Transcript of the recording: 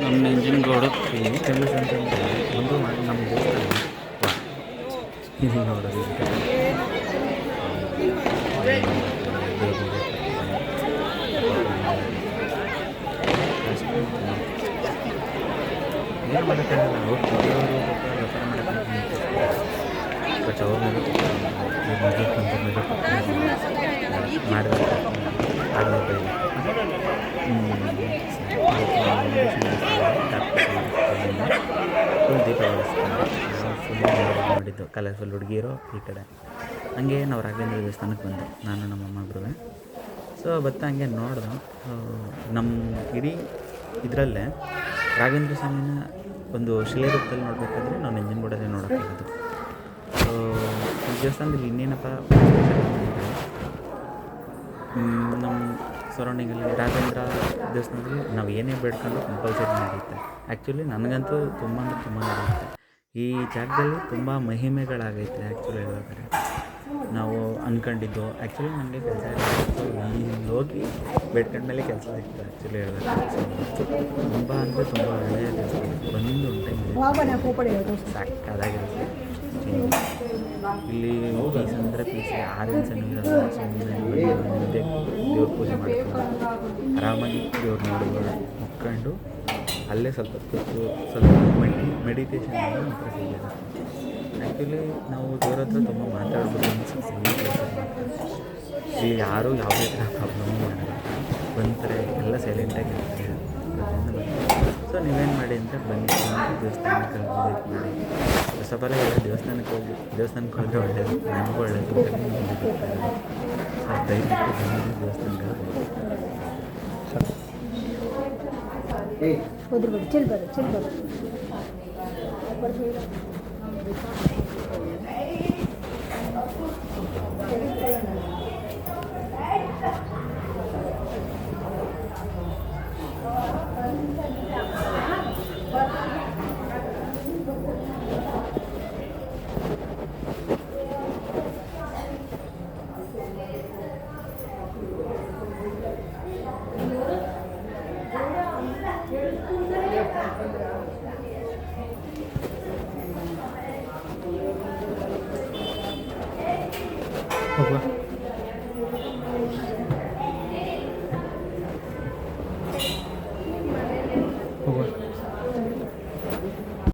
ನಮ್ಮ ಇಂಜಿನ್ ಅಂದ್ರೆ ಒಂದು ನಮ್ಮ ಇಲ್ಲಿ ನೋಡೋದು. ಏನು ಮಾಡೋಕ್ಕೆ ಬಟ್ ನೋಡಿದ್ದು ಕಲರ್ಫುಲ್ ಹುಡುಗಿರು ಈ ಕಡೆ. ಹಂಗೆ ನಾವು ರಾಘವೇಂದ್ರ ದೇವಸ್ಥಾನಕ್ಕೆ ಬಂದೆ ನಾನು, ನಮ್ಮ ಅಮ್ಮಬ್ರು ಸೊ ಬತ್ತ ಹಂಗೆ ನೋಡಿದ. ನಮ್ಮ ಇಡೀ ಇದರಲ್ಲೇ ರಾಘವೇಂದ್ರ ಸ್ವಾಮಿನ ಒಂದು ಶಿಲೆ ರೂಪದಲ್ಲಿ ನೋಡಬೇಕಾದ್ರೆ ನಾವು ನಂಜನಗೂಡಲ್ಲೇ ನೋಡೋಕ್ಕಾಗೋದು. ಸೊ ಈ ದೇವಸ್ಥಾನದಲ್ಲಿ ಇನ್ನೇನಪ್ಪ ನಮ್ಮ ಸರೌಂಡಿಂಗಲ್ಲಿ ರಾಘವೇಂದ್ರ ದೇವಸ್ಥಾನದಲ್ಲಿ ನಾವು ಏನೇ ಬೇಡ್ಕೊಂಡು ಕಂಪಲ್ಸರಿ ನಡೆಯುತ್ತೆ. ಆ್ಯಕ್ಚುಲಿ ನನಗಂತೂ ತುಂಬ ಅಂದರೆ ತುಂಬ ನಡೆಯುತ್ತೆ. ಈ ಜಾಗದಲ್ಲಿ ತುಂಬ ಮಹಿಮೆಗಳಾಗೈತೆ ಆ್ಯಕ್ಚುಲಿ ಹೇಳ್ಬೇಕಾದ್ರೆ. ನಾವು ಅಂದ್ಕೊಂಡಿದ್ದು ಆ್ಯಕ್ಚುಲಿ ನನಗೆ ಕೆಲಸ ಹೋಗಿ ಬೇಡ್ಕೊಂಡ್ಮೇಲೆ ಕೆಲಸ ಆಗ್ತದೆ ಆ್ಯಕ್ಚುಲಿ ಹೇಳ್ಬೇಕು ತುಂಬ ಅಂದರೆ ತುಂಬ ಒಳ್ಳೆಯ ಕೆಲಸ ಬಂದು ಉಂಟು ಸಾಕಾಗಿರುತ್ತೆ ಇಲ್ಲಿ ಪೀಸ್ ಅಂದರೆ ಪೀಸ್. ಆರು ಬಂದು ದೇವ್ರ ಪೂಜೆ ಮಾಡ್ಕೊಂಡು ಆರಾಮಾಗಿ ದೇವ್ರು ನೋಡ್ಬೋದು ಮುಕ್ಕೊಂಡು ಅಲ್ಲೇ ಸ್ವಲ್ಪ ಕೂತು ಸ್ವಲ್ಪ ಮೆಡಿ ಮೆಡಿಟೇಷನ್ ಮಾಡಿ ನಂತರ ಆ್ಯಕ್ಚುಲಿ ನಾವು ದೇವ್ರ ಹತ್ರ ತುಂಬ ಮಾತಾಡ್ಬೋದು ಮಾತ್ರ. ಇಲ್ಲಿ ಯಾರೂ ಯಾವುದೇ ಥರ ಪ್ರಾಬ್ಲಮ್ ಮಾಡಲ್ಲ. ಬಂತಾರೆ ಎಲ್ಲ ಸೈಲೆಂಟಾಗಿ ಇರ್ತಾರೆ ಸೊ ನೀವೇನು ಮಾಡಿ ಅಂತ ಬನ್ನಿ. ದೇವಸ್ಥಾನಕ್ಕೆ ವಿಸಿಟ್ ಮಾಡಿ. ಫಸ್ಟ್ ಆಫ್ ಆಲ್ ಎಲ್ಲ ದೇವಸ್ಥಾನಕ್ಕೆ ಹೋಗಿ, ದೇವಸ್ಥಾನಕ್ಕೆ ಹೋದರೆ ಒಳ್ಳೆಯದು ನನಗೂ ಒಳ್ಳೆಯದು ದಯವಿಟ್ಟು ಬನ್ನಿ ದೇವಸ್ಥಾನಕ್ಕೆ వదిలిపెట్టి చెల్లిపోదు 好吧。